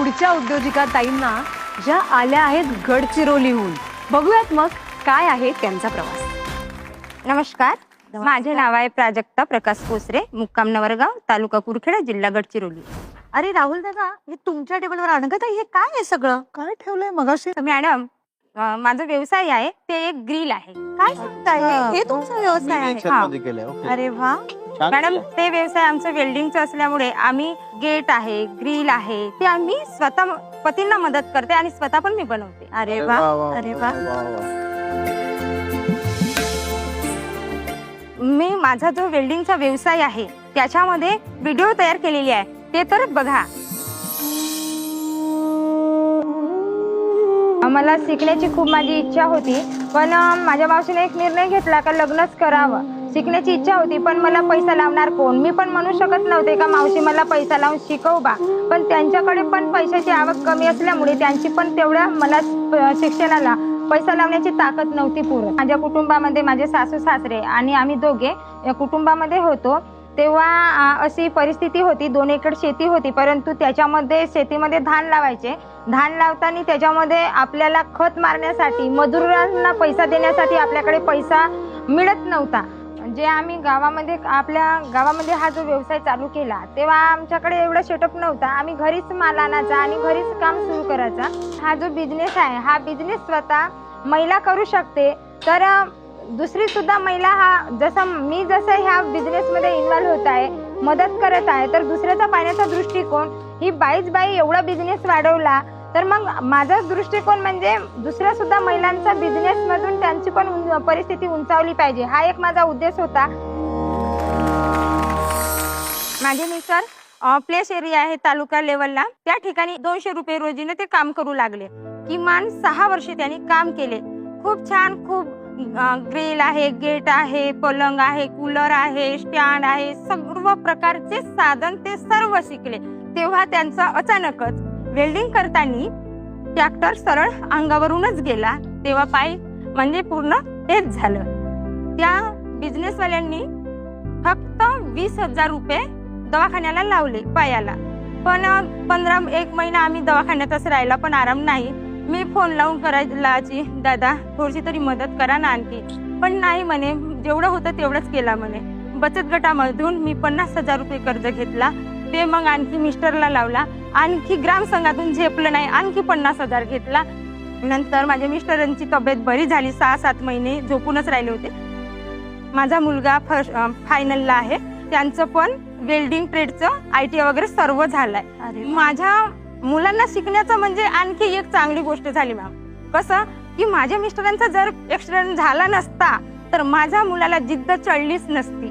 पुढच्या उद्योजिका ताईंना ज्या आल्या आहेत गडचिरोलीहून. बघूयात मग काय आहे त्यांचा प्रवास. नमस्कार. माझे नाव आहे प्राजक्ता प्रकाश कोसरे मुक्काम नवरगाव तालुका कुरखेडा जिल्हा गडचिरोली. अरे राहुल दादा हे तुमच्या टेबलवर अनगत हे काय आहे सगळं? काय ठेवलंय मगाशी? मॅडम माझा व्यवसाय आहे ते एक ग्रिल आहे. काय सांगताय. हे तुमचा व्यवसाय आहे. अरे वा. मॅडम. ते व्यवसाय आमचं वेल्डिंगचं असल्यामुळे आम्ही गेट आहे ग्रिल आहे ते आम्ही स्वतः पतींना मदत करते आणि स्वतः पण मी बनवते अरे वा वा, अरे वा वा, वा. मी माझा जो वेल्डिंगचा व्यवसाय आहे त्याच्यामध्ये व्हिडिओ तयार केलेली आहे ते तर बघा मला शिकण्याची खूप माझी इच्छा होती पण अं, माझ्या मावशीने एक निर्णय घेतला का लग्नच करावं शिकण्याची इच्छा होती पण मला पैसा लावणार कोण? मी पण म्हणू शकत नव्हते का मावशी मला पैसा लावून शिकव बा. पण त्यांच्याकडे पण पैशाची आवक कमी असल्यामुळे त्यांची पण तेवढ्या मला शिक्षणाला पैसा लावण्याची ताकद नव्हती पूर्ण माझ्या कुटुंबामध्ये माझे सासू सासरे आणि आम्ही दोघे या कुटुंबामध्ये होतो. तेव्हा अशी परिस्थिती होती दोन एकर शेती होती परंतु त्याच्यामध्ये शेतीमध्ये धान लावायचे. धान लावताना त्याच्यामध्ये आपल्याला खत मारण्यासाठी मजुरांना पैसा देण्यासाठी आपल्याकडे पैसा मिळत नव्हता. जे आम्ही गावामध्ये आपल्या गावामध्ये हा जो व्यवसाय चालू केला तेव्हा आमच्याकडे एवढा सेटअप नव्हता. आम्ही घरीच माल आणायचा आणि घरीच काम सुरू करायचा. हा जो बिझनेस आहे हा बिझनेस स्वतः महिला करू शकते. तर दुसरीसुद्धा दुसरी सुद्धा महिला हा जसं मी जसं ह्या बिझनेसमध्ये इन्व्हॉल्व्ह होत आहे मदत करत आहे तर दुसऱ्याचा पाण्याचा दृष्टिकोन ही बाईच बाई एवढा बिझनेस वाढवला तर मग माझा दृष्टिकोन म्हणजे दुसऱ्या सुद्धा महिलांचा बिझनेस मधून त्यांची पण उं- परिस्थिती उंचावली पाहिजे. हा एक माझा उद्देश होता. माझे मिस्टर प्लेस एरिया आहे तालुका लेवलला त्या ठिकाणी दोनशे रुपये रोजीने ते काम करू लागले. किमान सहा वर्षे त्यांनी काम केले. खूप छान खूप ग्रिल आहे गेट आहे पलंग आहे कूलर आहे स्टँड आहे सर्व प्रकारचे साधन ते सर्व शिकले. तेव्हा त्यांचा अचानकच वेल्डिंग करताना ट्रॅक्टर सरळ अंगावरूनच गेला. तेव्हा पाय म्हणजे पूर्ण हेच झालं. त्या बिझनेसवाल्यांनी फक्त वीस हजार रुपये दवाखान्याला लावले पायाला. पण पंधरा एक महिना आम्ही दवाखान्यातच राहिला पण आराम नाही. मी फोन लावून करायलाची दादा थोडीशी तरी मदत करा ना आणखी. पण नाही म्हणे जेवढं होतं तेवढंच केला म्हणे. बचत गटामधून मी पन्नास हजार रुपये कर्ज घेतला. ते मग आणखी मिस्टरला लावला. आणखी ग्राम संघातून झेपलं नाही आणखी पन्नास हजार घेतला. नंतर माझ्या मिस्टरांची तब्येत बरी झाली सहा सात महिने झोपूनच राहिले होते. माझा मुलगा फर्स्ट फायनलला आहे. त्यांचं पण वेल्डिंग ट्रेडचं आय टी वगैरे सर्व झालंय. माझ्या मुलांना शिकण्याचं म्हणजे आणखी एक चांगली गोष्ट झाली मॅम. कसं? की माझ्या मिस्टरांचा जर ऍक्सिडेंट झाला नसता तर माझ्या मुलाला जिद्द चढलीच नसती.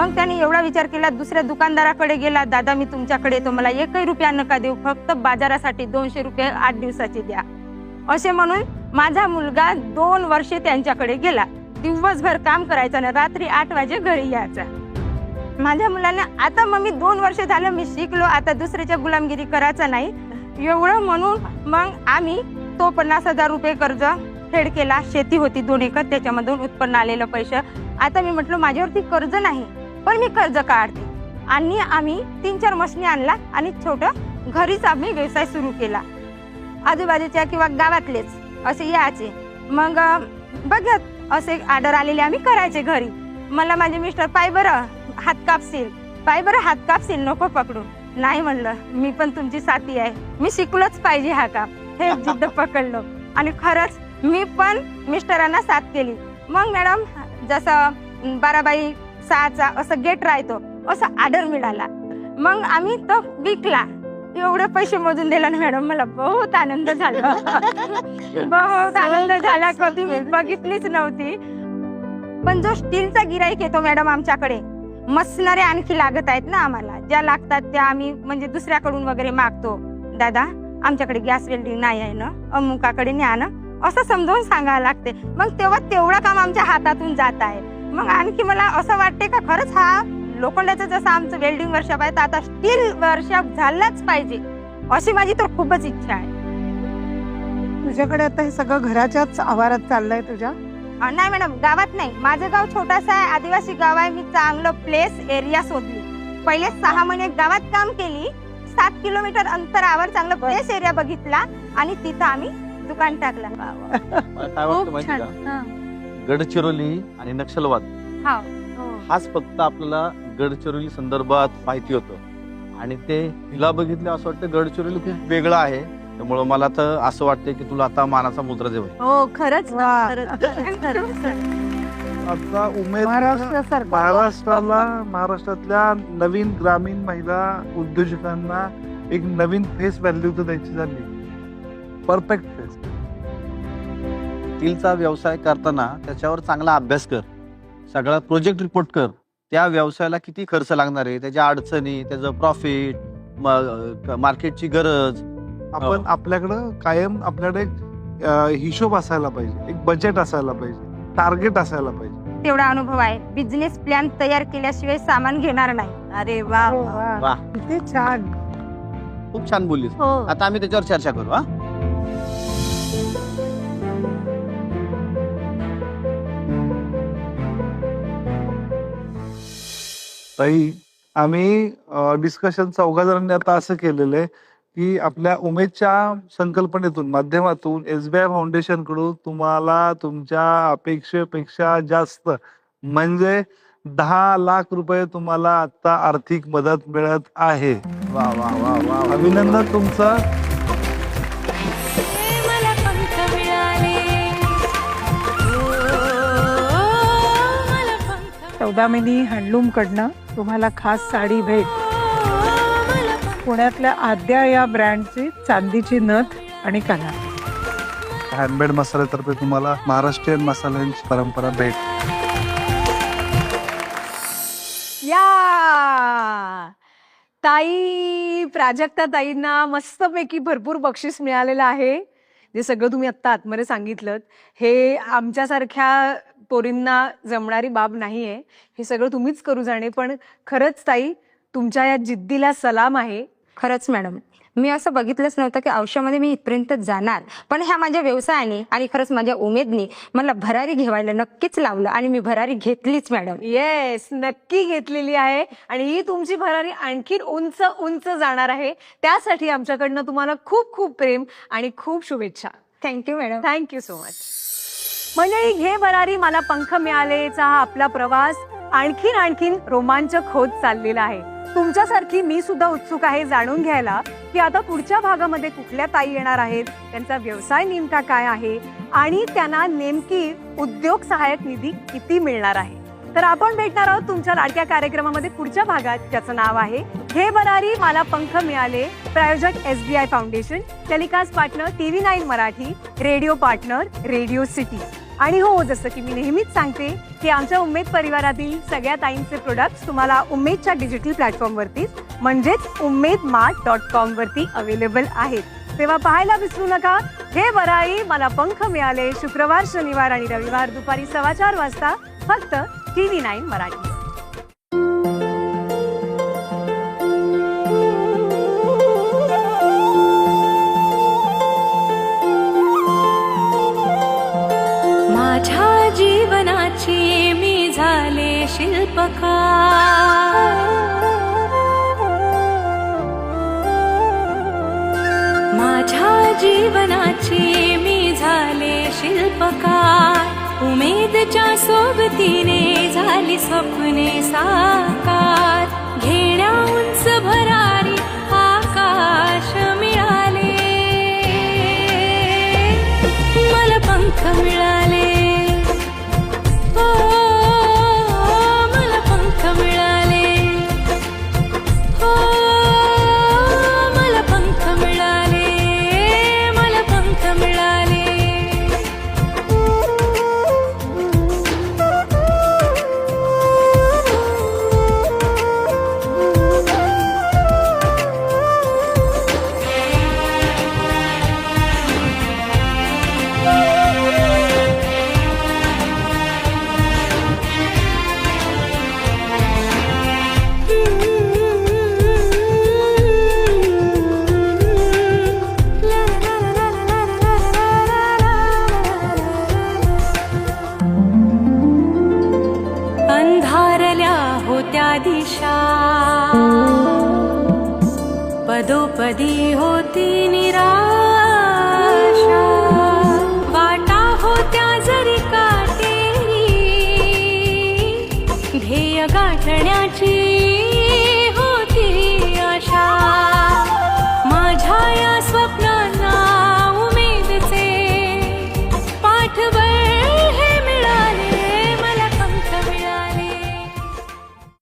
मग त्याने एवढा विचार केला दुसऱ्या दुकानदाराकडे गेला दादा मी तुमच्याकडे येतो मला एकही रुपया नका देऊ फक्त बाजारासाठी दोनशे रुपये आठ दिवसाचे द्या. असे म्हणून माझा मुलगा दोन वर्षे त्यांच्याकडे गेला. दिवसभर काम करायचं आणि रात्री आठ वाजे घरी यायचा. माझ्या मुलांना आता मग मी दोन वर्ष झालं मी शिकलो आता दुसऱ्याच्या गुलामगिरी करायचं नाही. एवढं म्हणून मग आम्ही तो पन्नास हजार रुपये कर्ज फेड केला. शेती होती दोन एकर त्याच्यामधून उत्पन्न आलेलं पैसे. आता मी म्हटलं माझ्यावरती कर्ज नाही. पण मी कर्ज काढते. आणि आम्ही तीन चार मशनी आणला आणि छोटं घरीच आम्ही व्यवसाय सुरू केला. आजूबाजूच्या किंवा गावातलेच असे यायचे. मग बघत असे ऑर्डर आलेले आम्ही करायचे घरी. मला माझे मिस्टर पाय बरं हात कापशील. पाय बरं हात कापशील नको पकडून. नाही म्हणलं मी पण तुमची साथी आहे. मी शिकलोच पाहिजे हा काम. हे जिद्द पकडलो. आणि खरंच मी पण मिस्टरांना साथ केली. मग मॅडम जसं बाराबाई सहाचा असं गेट राहतो असं ऑर्डर मिळाला. मग आम्ही तो विकला. एवढे पैसे मोजून दिला ना मॅडम मला बहुत आनंद झाला. बहुत आनंद झाला कधी मी बघितलीच नव्हती. पण जो स्टीलचा गिराईक येतो मॅडम आमच्याकडे मसणारे आणखी लागत आहेत ना आम्हाला. ज्या लागतात त्या आम्ही म्हणजे दुसऱ्याकडून वगैरे मागतो. दादा आमच्याकडे गॅस वेल्डिंग नाही आहे ना? अमुकाकडे न्या ना? असं समजावून सांगायला लागते. मग तेव्हा तेवढं काम आमच्या हातातून जात आहे. मग आणखी मला असं वाटते का खरंच हा लोखंडाचं जसं आमचं वेल्डिंग वर्कशॉप आहे तर आता स्टील वर्कशॉप झालाच पाहिजे अशी माझी तर खूपच इच्छा आहे. तुझ्याकडे आता हे सगळं घराच्याच आवारात चाललंय तुझ्या? नाही मॅडम गावात नाही. माझं गाव छोटासा आहे आदिवासी गाव आहे मी चांगलं प्लेस एरिया शोधली. पहिले सहा महिने गावात काम केली सात किलोमीटर अंतरावर चांगला प्लेस एरिया बघितला आणि तिथं आम्ही दुकान टाकलं. खूप छान. हा. गडचिरोली आणि नक्षलवाद. हा. हाच फक्त आपल्याला गडचिरोली संदर्भात माहिती होतं. आणि ते हिला बघितलं असं वाटतं गडचिरोली खूप वेगळं आहे. त्यामुळं मला तर असं वाटतंय की तुला आता मानाचा मुद्रा देवाय हो खरंच ना, वा. खरंच, खरंच, खरंच, खरंच. आता उमेद महाराष्ट्रासारखं. महाराष्ट्राला महाराष्ट्रातल्या नवीन ग्रामीण महिला उद्योजकांना एक नवीन फेस व्हॅल्यू तर द्यायची झाली. Perfect face. स्टीलचा व्यवसाय करताना त्याच्यावर चांगला अभ्यास कर. सगळा प्रोजेक्ट रिपोर्ट कर. त्या व्यवसायाला किती खर्च लागणार आहे? त्याच्या अडचणी त्याचं प्रॉफिट मार्केटची गरज. आपण आपल्याकडं कायम आपल्याकडे हिशोब असायला पाहिजे. एक बजेट असायला पाहिजे. टार्गेट असायला पाहिजे. तेवढा अनुभव आहे. बिझनेस प्लॅन तयार केल्याशिवाय सामान घेणार नाही. अरे वा हो. किती छान. खूप छान बोललीस. हो. आता आम्ही त्याच्यावर चर्चा करू हा. ताई आम्ही डिस्कशन चौघा जणांनी आता असं केलेलं आहे की आपल्या उमेदच्या संकल्पनेतून माध्यमातून एसबीआय फाउंडेशनकडून तुम्हाला तुमच्या अपेक्षेपेक्षा जास्त म्हणजे दहा लाख रुपये तुम्हाला आता आर्थिक मदत मिळत आहे. वा वा वा वा. अभिनंदन तुमचं. मला पंख मिळाले. मला पंख सौदामिनी हँडलूम कडनं तुम्हाला खास साडी भेट. पुण्यातल्या आद्या या ब्रँडची चांदीची नथ आणि कला. हँडमेड मसाल्यातर्फे तुम्हाला महाराष्ट्रीयन मसाल्यांची परंपरा भेट. या! ताई प्राजक्ता ताईंना मस्तपैकी भरपूर बक्षीस मिळालेलं आहे. जे सगळं तुम्ही आत्ता आतमध्ये सांगितलं हे आमच्यासारख्या पोरींना जमणारी बाब नाही आहे हे सगळं तुम्हीच करू जाणे. पण खरंच ताई तुमच्या या जिद्दीला सलाम आहे. खरंच मॅडम. मी असं बघितलंच नव्हतं की आयुष्यामध्ये मी इथपर्यंत जाणार. पण ह्या माझ्या व्यवसायाने आणि खरंच माझ्या उमेदनी मला भरारी घेवायला नक्कीच लावलं आणि मी भरारी घेतलीच मॅडम. येस नक्की घेतलेली आहे. आणि ही तुमची भरारी आणखीन उंच उंच जाणार आहे. त्यासाठी आमच्याकडनं तुम्हाला खूप खूप प्रेम आणि खूप शुभेच्छा. Thank you madam. Thank you so much मंडळी घे भरारी मला पंख मिळालेचा हा आपला प्रवास आणखीन आणखीन रोमांचक होत चाललेला आहे. तुमच्यासारखी मी सुद्धा उत्सुक आहे जाणून घ्यायला की आता पुढच्या भागामध्ये कुठल्या ताई येणार आहेत त्यांचा व्यवसाय नेमका काय आहे आणि त्यांना नेमकी उद्योग सहाय्यक निधी किती मिळणार आहे. तर आपण भेटणार आहोत तुमच्या लाडक्या कार्यक्रमामध्ये पुढच्या भागात ज्याचं नाव आहे हे बरारी मला पंख मिळाले. प्रायोजक S B I foundation telecast partner TV nine Marathi radio partner radio city. आणि हो जसं की मी नेहमीच सांगते की आमच्या उमेद परिवारातील सगळ्या ताईंचे प्रोडक्ट्स तुम्हाला उमेदच्या डिजिटल प्लॅटफॉर्मवरतीच म्हणजेच उमेद मार्ट डॉट कॉम वरती अवेलेबल आहेत. तेव्हा पाहायला विसरू नका. हे बराई मला पंख मिळाले शुक्रवार शनिवार आणि रविवार दुपारी सव्वा चार वाजता फक्त टीव्ही नाईन मराठी. जीवनाची मी झाले शिल्पकार. माझ्या जीवनाची मी झाले शिल्पकार. उमेदच्या सोबतीने झाली स्वप्ने साकार. घेण्या उंच भरा कदी हो